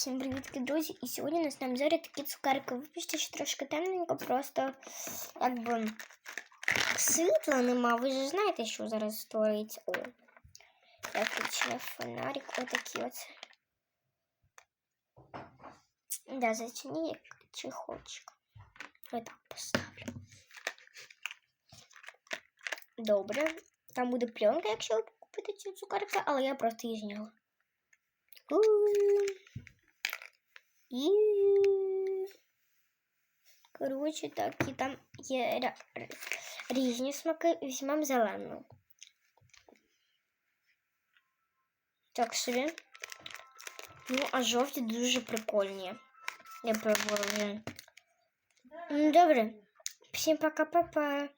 Всім привітки, друзі! І сьогодні у нас на обзорі такі цукерки. Вибачте, що трошки темненько, просто якби світла нема. Ви ж знаєте, що зараз створюється. О, я включила фонарик, отакий от. Да, зачини як чехольчик. Отак поставлю. Добре. Там буде пленка, якщо ви купите цю цукерку, але я просто її зняла. У-у-у. І коротше, так, і там є ря- р- різні смаки. Візьмемо зелену. Так собі. Ну, а жовті дуже прикольні. Я пробувала вже. Ну, Добре. Всім пока-папа.